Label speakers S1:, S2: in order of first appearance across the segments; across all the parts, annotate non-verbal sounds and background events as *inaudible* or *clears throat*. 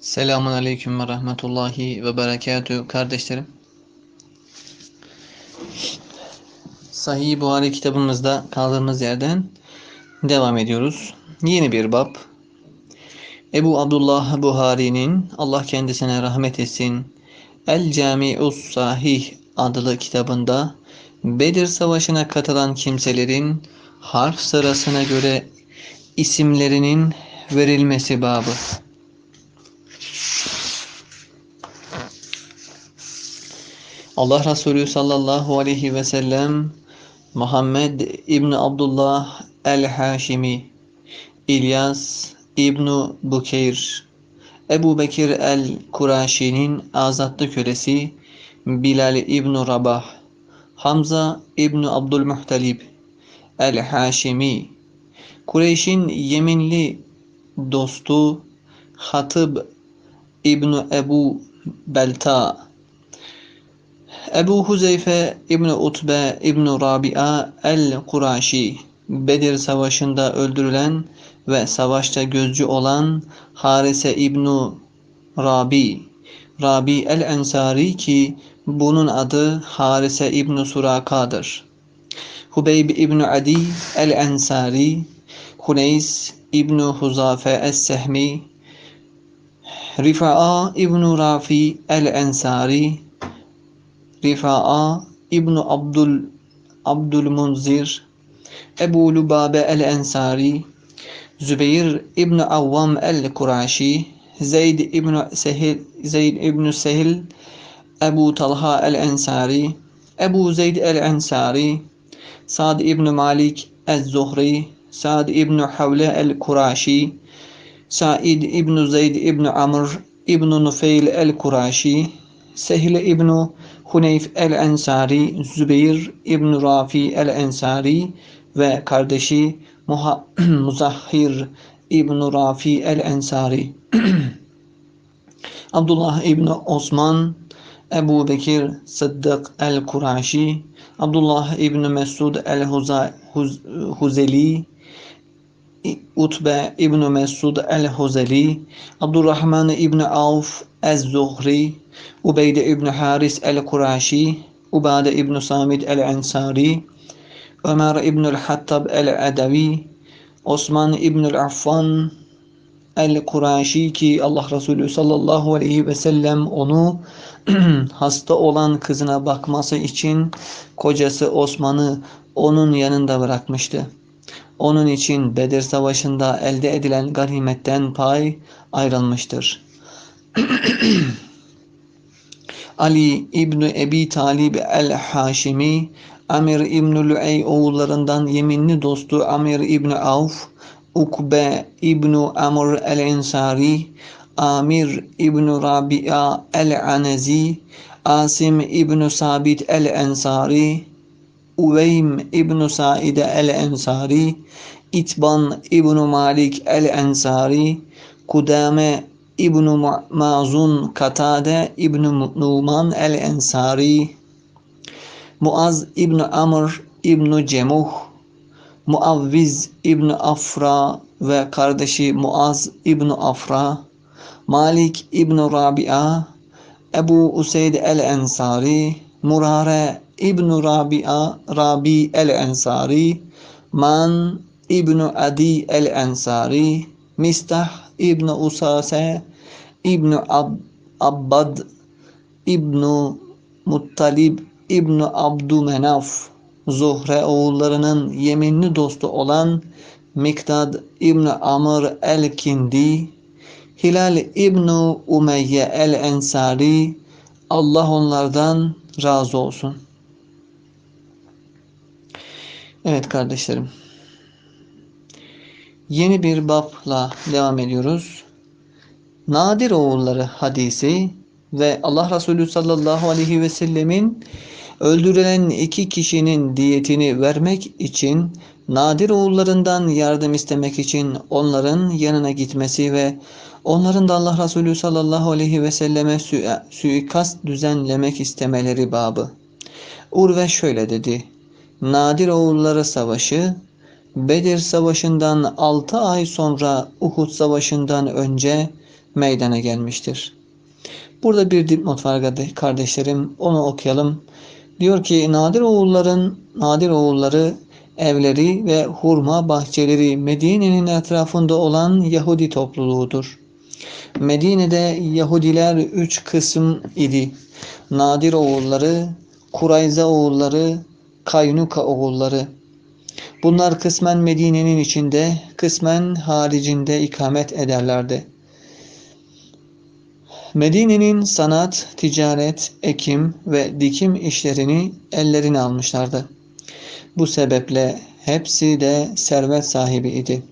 S1: Selamun Aleyküm ve Rahmetullahi ve Berekatü kardeşlerim. Sahih Buhari kitabımızda kaldığımız yerden devam ediyoruz. Yeni bir bab. Ebu Abdullah Buhari'nin Allah kendisine rahmet etsin El Cami'us Sahih adlı kitabında Bedir Savaşı'na katılan kimselerin harf sırasına göre isimlerinin verilmesi babı. Allah Resulü sallallahu aleyhi ve sellem Muhammed İbni Abdullah el-Haşimi İlyas İbnu Bukeyr Ebu Bekir el-Kuraşi'nin azatlı kölesi Bilal İbnu Rabah Hamza İbnu Abdülmuhtalib el-Haşimi Kureyş'in Yeminli dostu Hatib İbnu Ebu Belta Ebu Huzeyfe İbni Utbe İbni Rabia el-Kuraşi Bedir Savaşı'nda öldürülen ve savaşta gözcü olan Harise İbnu Rabi Rabi el-Ensari ki bunun adı Harise İbnu Suraka'dır. Hubeyb İbnu Adi el-Ensari Huneys İbnu Huzafe es-Sehmi Rifa'a İbnu Rafi el-Ensari Rifa'a İbnu Abdul Abdülmunzir Ebu Lubabe el-Ensari Zübeyir İbni Avvam el-Kuraşi Zeyd İbni Sehil Zeyd İbni Sehil Ebu Talha el-Ensari Ebu Zeyd el-Ensari Sad İbni Malik el-Zuhri Sad İbni Havle el-Kuraşi Said İbni Zeyd İbni Amr İbni Nufeyl el-Kuraşi Sehil İbni Huneyf el-Ensari, Zübeyir İbn Rafi el-Ensari ve kardeşi Muha *clears throat* Muzahhir İbn Rafi el-Ensari. *clears throat* Abdullah İbn Osman, Ebu Bekir Sıddık el-Kuraşi, Abdullah İbn Mesud el-Huzeli, Utbe İbn Mesud el-Huzeli, Abdurrahman İbn Avf el-Zuhri, Ubeyde İbn Haris el-Kuraşi, Ubade İbn Samit el-Ensari, Ömer İbn el-Hattab el-Adavi, Osman İbn el-Affan el-Kuraşi ki Allah Resulü sallallahu aleyhi ve sellem onu *clears throat* hasta olan kızına bakması için kocası Osman'ı onun yanında bırakmıştı. Onun için Bedir Savaşı'nda elde edilen ganimetten pay ayrılmıştır. *coughs* Ali İbni Ebi Talib el-Haşimi, Amir İbni Lüey oğullarından yeminli dostu Amir İbni Avf, Ukbe İbni Amr el-Ensari, Amir İbni Rabia el-Anezi, Asim İbni Sabit el-Ensari, Uveym İbni Saide el-Ensari, İtban İbni Malik el-Ensari, Kudame İbn Mazun Katade İbn Numan el-Ensari Muaz İbn Amr İbn Cemuh Muavviz İbn Afra ve kardeşi Muaz İbn Afra Malik İbn Rabia Ebu Useyd el-Ensari Murare İbn Rabia Rabi el-Ensari Man İbn Adi el-Ensari Mistah İbn Usase İbn Ab Abbad İbn Muttalib İbn Abdümenaf Zuhre oğullarının yeminli dostu olan Miktad İbn Amr el-Kindi Hilal İbn Umeyye el-Ensari Allah onlardan razı olsun. Evet kardeşlerim. Yeni bir babla devam ediyoruz. Nadir oğulları hadisi ve Allah Resulü sallallahu aleyhi ve sellemin öldürülen iki kişinin diyetini vermek için Nadir oğullarından yardım istemek için onların yanına gitmesi ve onların da Allah Resulü sallallahu aleyhi ve selleme suikast düzenlemek istemeleri babı. Urve şöyle dedi. Nadir oğulları savaşı Bedir Savaşı'ndan 6 ay sonra Uhud Savaşı'ndan önce meydana gelmiştir. Burada bir dipnot var kardeşlerim. Onu okuyalım. Diyor ki Nadir oğulların Nadir oğulları evleri ve hurma bahçeleri Medine'nin etrafında olan Yahudi topluluğudur. Medine'de Yahudiler üç kısım idi. Nadir oğulları, Kurayza oğulları, Kaynuka oğulları. Bunlar kısmen Medine'nin içinde, kısmen haricinde ikamet ederlerdi. Medine'nin sanat, ticaret, ekim ve dikim işlerini ellerine almışlardı. Bu sebeple hepsi de servet sahibi idi.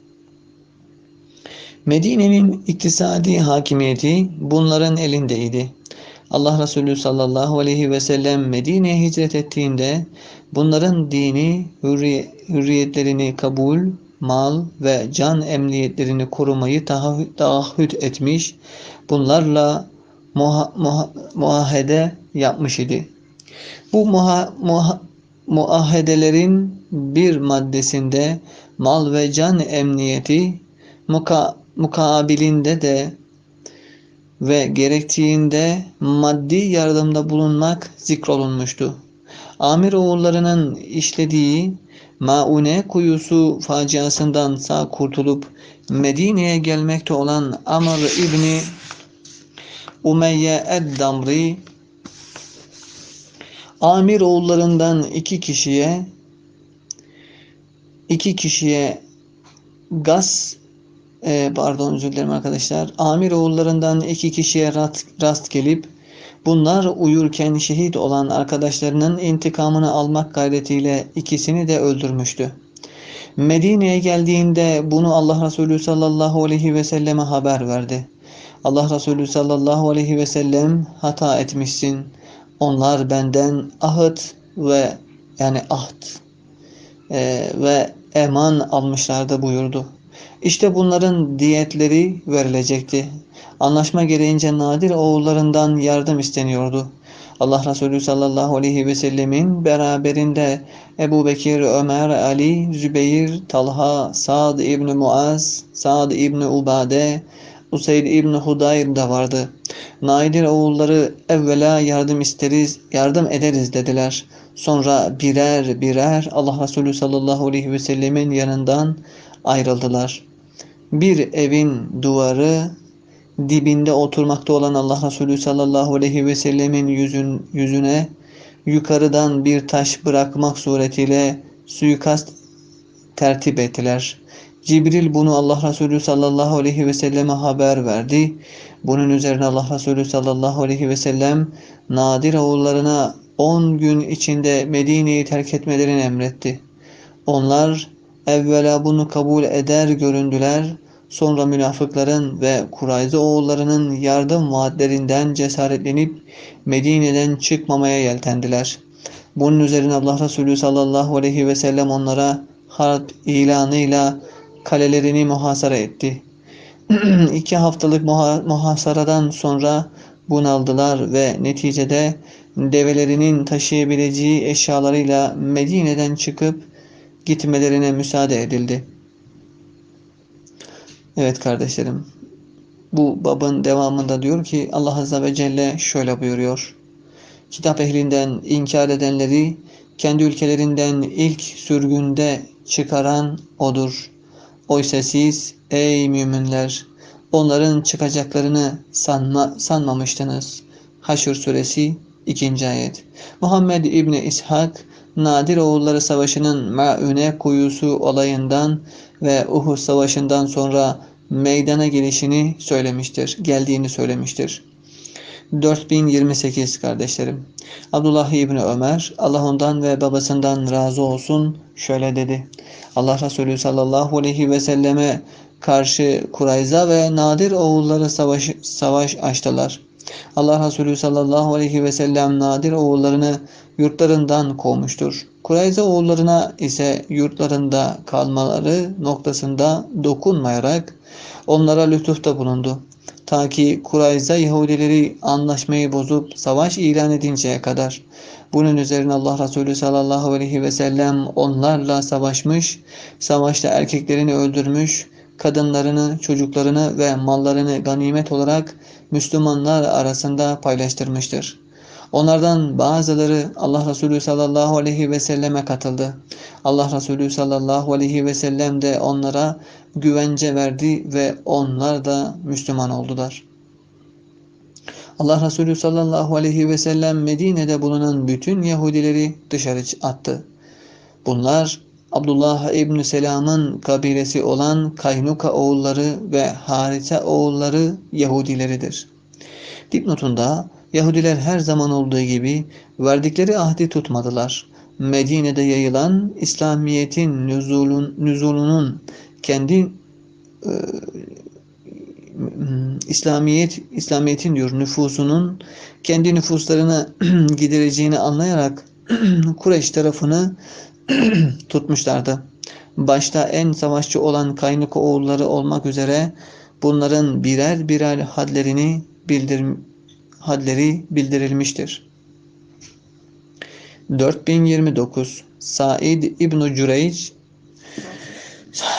S1: Medine'nin iktisadi hakimiyeti bunların elindeydi. Allah Resulü sallallahu aleyhi ve sellem Medine'ye hicret ettiğinde bunların dini, hürriyetlerini kabul, mal ve can emniyetlerini korumayı taahhüt etmiş, bunlarla muha, muha, muahede yapmış idi. Bu muha, muha, muahedelerin bir maddesinde mal ve can emniyeti muka, mukabilinde de ve gerektiğinde maddi yardımda bulunmak zikrolunmuştu. Amir oğullarının işlediği Maune kuyusu faciasından sağ kurtulup Medine'ye gelmekte olan Amr İbni Umeyye Ed-Damri Amir oğullarından iki kişiye iki kişiye gaz e, pardon özür dilerim arkadaşlar. Amir oğullarından iki kişiye rast, rast gelip bunlar uyurken şehit olan arkadaşlarının intikamını almak gayretiyle ikisini de öldürmüştü. Medine'ye geldiğinde bunu Allah Resulü sallallahu aleyhi ve selleme haber verdi. Allah Resulü sallallahu aleyhi ve sellem hata etmişsin. Onlar benden ahıt ve yani ahd e, ve eman almışlardı buyurdu. İşte bunların diyetleri verilecekti. Anlaşma gereğince Nadir oğullarından yardım isteniyordu. Allah Resulü sallallahu aleyhi ve sellemin beraberinde Ebu Bekir, Ömer, Ali, Zübeyir, Talha, Sa'd İbni Muaz, Sa'd İbni Ubade, Useyd İbni Hudayr da vardı. Nadir oğulları evvela yardım isteriz, yardım ederiz dediler. Sonra birer birer Allah Resulü sallallahu aleyhi ve sellemin yanından ayrıldılar. Bir evin duvarı dibinde oturmakta olan Allah Resulü sallallahu aleyhi ve sellemin yüzün, yüzüne yukarıdan bir taş bırakmak suretiyle suikast tertip ettiler. Cibril bunu Allah Resulü sallallahu aleyhi ve selleme haber verdi. Bunun üzerine Allah Resulü sallallahu aleyhi ve sellem Nadir oğullarına 10 gün içinde Medine'yi terk etmelerini emretti. Onlar evvela bunu kabul eder göründüler. Sonra münafıkların ve Kurayza oğullarının yardım vaatlerinden cesaretlenip Medine'den çıkmamaya yeltendiler. Bunun üzerine Allah Resulü sallallahu aleyhi ve sellem onlara harp ilanıyla kalelerini muhasara etti. *clears throat* İki haftalık muha muhasaradan sonra bunaldılar ve neticede develerinin taşıyabileceği eşyalarıyla Medine'den çıkıp gitmelerine müsaade edildi. Evet kardeşlerim. Bu babın devamında diyor ki Allah Azze ve Celle şöyle buyuruyor. Kitap ehlinden inkar edenleri kendi ülkelerinden ilk sürgünde çıkaran odur. Oysa siz ey müminler onların çıkacaklarını sanma, sanmamıştınız. Haşr suresi 2. ayet. Muhammed İbni İshak Nadir oğulları savaşının Ma'üne kuyusu olayından ve Uhud savaşından sonra meydana gelişini söylemiştir. Geldiğini söylemiştir. 4028 kardeşlerim. Abdullah İbni Ömer Allah ondan ve babasından razı olsun şöyle dedi. Allah Resulü sallallahu aleyhi ve selleme karşı Kurayza ve Nadir oğulları savaş, savaş açtılar. Allah Resulü sallallahu aleyhi ve sellem Nadir oğullarını yurtlarından kovmuştur. Kurayza oğullarına ise yurtlarında kalmaları noktasında dokunmayarak onlara lütufta bulundu. Ta ki Kurayza Yahudileri anlaşmayı bozup savaş ilan edinceye kadar. Bunun üzerine Allah Resulü sallallahu aleyhi ve sellem onlarla savaşmış, savaşta erkeklerini öldürmüş, kadınlarını, çocuklarını ve mallarını ganimet olarak Müslümanlar arasında paylaştırmıştır. Onlardan bazıları Allah Resulü sallallahu aleyhi ve selleme katıldı. Allah Resulü sallallahu aleyhi ve sellem de onlara güvence verdi ve onlar da Müslüman oldular. Allah Resulü sallallahu aleyhi ve sellem Medine'de bulunan bütün Yahudileri dışarı attı. Bunlar Abdullah İbni Selam'ın kabilesi olan Kaynuka oğulları ve Harite oğulları Yahudileridir. Dipnotunda Yahudiler her zaman olduğu gibi verdikleri ahdi tutmadılar. Medine'de yayılan İslamiyet'in nüzulun, nüzulunun kendi e, İslamiyet İslamiyet'in diyor nüfusunun kendi nüfuslarını *clears throat* gidereceğini anlayarak *clears throat* Kureyş tarafını *clears throat* tutmuşlardı. Başta en savaşçı olan Kaynuka oğulları olmak üzere bunların birer birer hadlerini bildir hadleri bildirilmiştir. 4029 Said İbn Cüreyc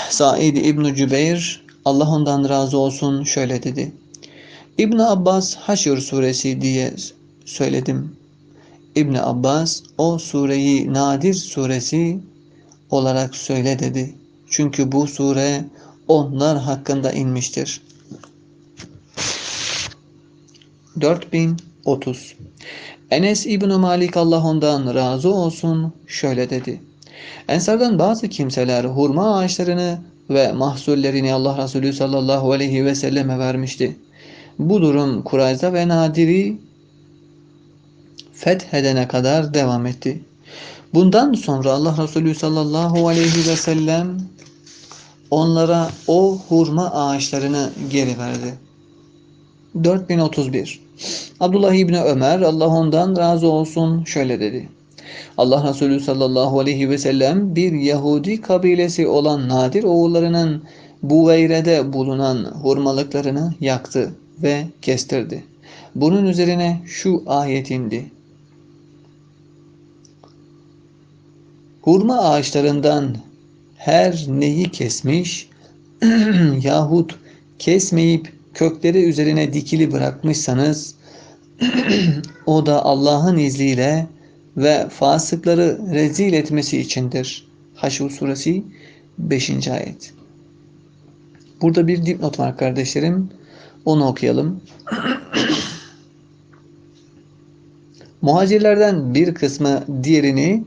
S1: Said İbn Cübeyr Allah ondan razı olsun şöyle dedi. İbn Abbas Haşr suresi diye söyledim. İbn Abbas o sureyi Nadir suresi olarak söyle dedi. Çünkü bu sure onlar hakkında inmiştir. 4030 Enes İbn Malik Allah ondan razı olsun şöyle dedi. Ensardan bazı kimseler hurma ağaçlarını ve mahsullerini Allah Resulü sallallahu aleyhi ve selleme vermişti. Bu durum Kurayza ve Nadir'i fethedene kadar devam etti. Bundan sonra Allah Resulü sallallahu aleyhi ve sellem onlara o hurma ağaçlarını geri verdi. 4031 Abdullah İbni Ömer Allah ondan razı olsun şöyle dedi. Allah Resulü sallallahu aleyhi ve sellem bir Yahudi kabilesi olan Nadir oğullarının Buveyre'de bulunan hurmalıklarını yaktı ve kestirdi. Bunun üzerine şu ayet indi. Hurma ağaçlarından her neyi kesmiş *clears throat* yahut kesmeyip kökleri üzerine dikili bırakmışsanız *clears throat* o da Allah'ın izniyle ve fasıkları rezil etmesi içindir. Haşr suresi 5. ayet. Burada bir dipnot var kardeşlerim. Onu okuyalım. *clears throat* Muhacirlerden bir kısmı diğerini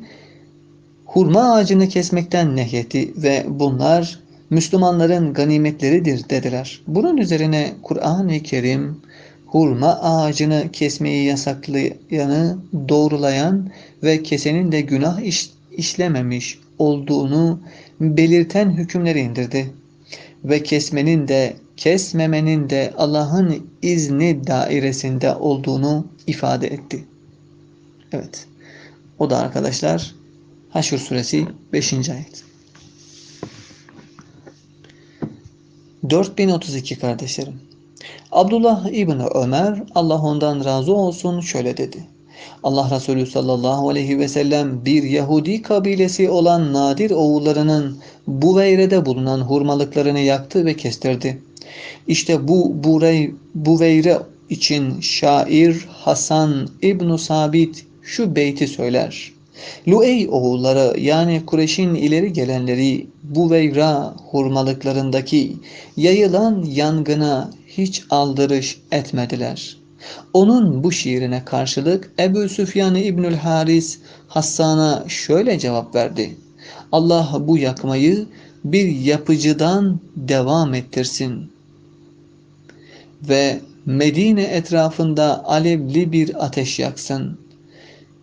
S1: hurma ağacını kesmekten nehyetti ve bunlar Müslümanların ganimetleridir dediler. Bunun üzerine Kur'an-ı Kerim hurma ağacını kesmeyi yasaklayanı doğrulayan ve kesenin de günah iş, işlememiş olduğunu belirten hükümleri indirdi. Ve kesmenin de kesmemenin de Allah'ın izni dairesinde olduğunu ifade etti. Evet. O da arkadaşlar Haşr suresi 5. ayet. 4032 kardeşlerim. Abdullah İbni Ömer Allah ondan razı olsun şöyle dedi. Allah Resulü sallallahu aleyhi ve sellem bir Yahudi kabilesi olan Nadir oğullarının Buveyre'de bulunan hurmalıklarını yaktı ve kestirdi. İşte bu Burey, Buveyre için şair Hasan İbn Sabit şu beyti söyler. Luey oğulları yani Kureyş'in ileri gelenleri Buveyra hurmalıklarındaki yayılan yangına hiç aldırış etmediler. Onun bu şiirine karşılık Ebu Süfyan İbnül Haris Hassan'a şöyle cevap verdi. Allah bu yakmayı bir yapıcıdan devam ettirsin. Ve Medine etrafında alevli bir ateş yaksın.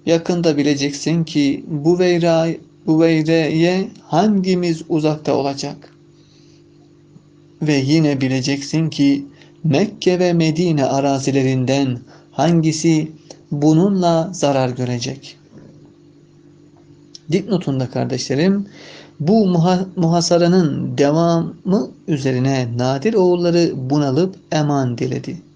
S1: Yakında bileceksin ki bu veyra, bu veyreye hangimiz uzakta olacak? Ve yine bileceksin ki Mekke ve Medine arazilerinden hangisi bununla zarar görecek? Dipnotunda kardeşlerim bu muha muhasaranın devamı üzerine Nadir oğulları bunalıp eman diledi.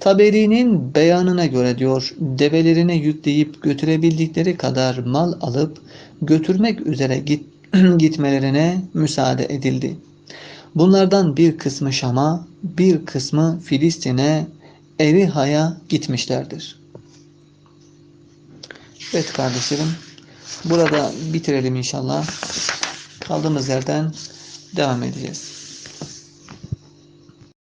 S1: Taberi'nin beyanına göre diyor develerine yükleyip götürebildikleri kadar mal alıp götürmek üzere git, *clears throat* gitmelerine müsaade edildi. Bunlardan bir kısmı Şam'a, bir kısmı Filistin'e, Eriha'ya gitmişlerdir. Evet kardeşlerim, burada bitirelim inşallah. Kaldığımız yerden devam edeceğiz.